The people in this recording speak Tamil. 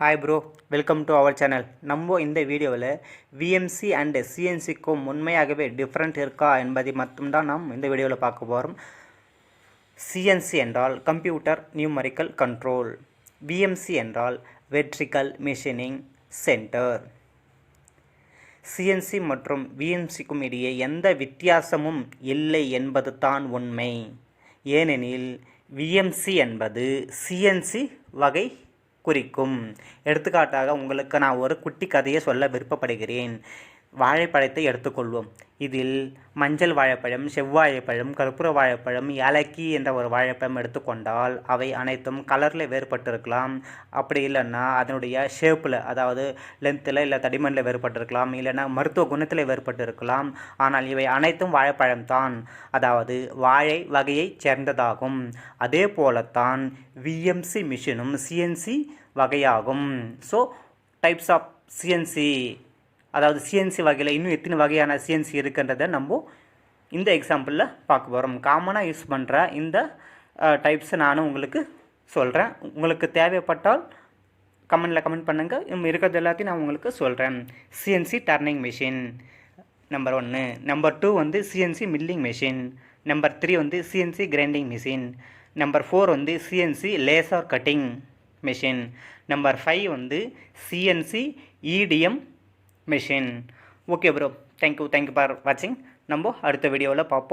Hi bro welcome to our channel நம்ம இந்த வீடியோவில் விஎம்சி அண்டு சிஎன்சிக்கும் உண்மையாகவே டிஃப்ரெண்ட் இருக்கா என்பதை மட்டும்தான் நாம் இந்த வீடியோவில் பார்க்க போகிறோம் சிஎன்சி என்றால் கம்ப்யூட்டர் நியூமரிக்கல் கண்ட்ரோல் விஎம்சி என்றால் வெட்ரிக்கல் மிஷினிங் சென்டர் சிஎன்சி மற்றும் விஎம்சிக்கும் இடையே எந்த வித்தியாசமும் இல்லை என்பது தான் உண்மை. ஏனெனில் விஎம்சி என்பது சிஎன்சி வகை குறிக்கும். எடுத்துக்காட்டாக உங்களுக்கு நான் ஒரு குட்டி கதையை சொல்ல விருப்பப்படுகிறேன். வாழைப்பழத்தை எடுத்துக்கொள்வோம். இதில் மஞ்சள் வாழைப்பழம் செவ்வாழைப்பழம் கற்பூர வாழைப்பழம் ஏலக்கி என்ற ஒரு வாழைப்பழம் எடுத்துக்கொண்டால் அவை அனைத்தும் கலரில் வேறுபட்டிருக்கலாம். அப்படி இல்லைன்னா அதனுடைய ஷேப்பில் அதாவது லென்த்தில் இல்லை தடிமனில் வேறுபட்டிருக்கலாம். இல்லைன்னா மருத்துவ குணத்தில் வேறுபட்டிருக்கலாம். ஆனால் இவை அனைத்தும் வாழைப்பழம்தான் அதாவது வாழை வகையைச் சேர்ந்ததாகும். அதே போலத்தான் விஎம்சி மிஷினும் சிஎன்சி வகையாகும். ஸோ டைப்ஸ் ஆஃப் சிஎன்சி அதாவது சிஎன்சி வகையில் இன்னும் எத்தனை வகையான சிஎன்சி இருக்குன்றதை நம்ம இந்த எக்ஸாம்பிளில் பார்க்க போகிறோம் காமனாக யூஸ் பண்ணுற இந்த டைப்ஸை நானும் உங்களுக்கு சொல்கிறேன் உங்களுக்கு தேவைப்பட்டால் கமெண்டில் கமெண்ட் பண்ணுங்கள் இருக்கிறது எல்லாத்தையும் நான் உங்களுக்கு சொல்கிறேன் சிஎன்சி டர்னிங் மிஷின் நம்பர் ஒன்று நம்பர் டூ வந்து CNC milling machine number three வந்து CNC grinding machine number four வந்து CNC laser cutting machine number five வந்து CNC EDM machine okay bro thank you thank you for வாட்சிங் நம்ம அடுத்த வீடியோவில் பார்ப்போம்.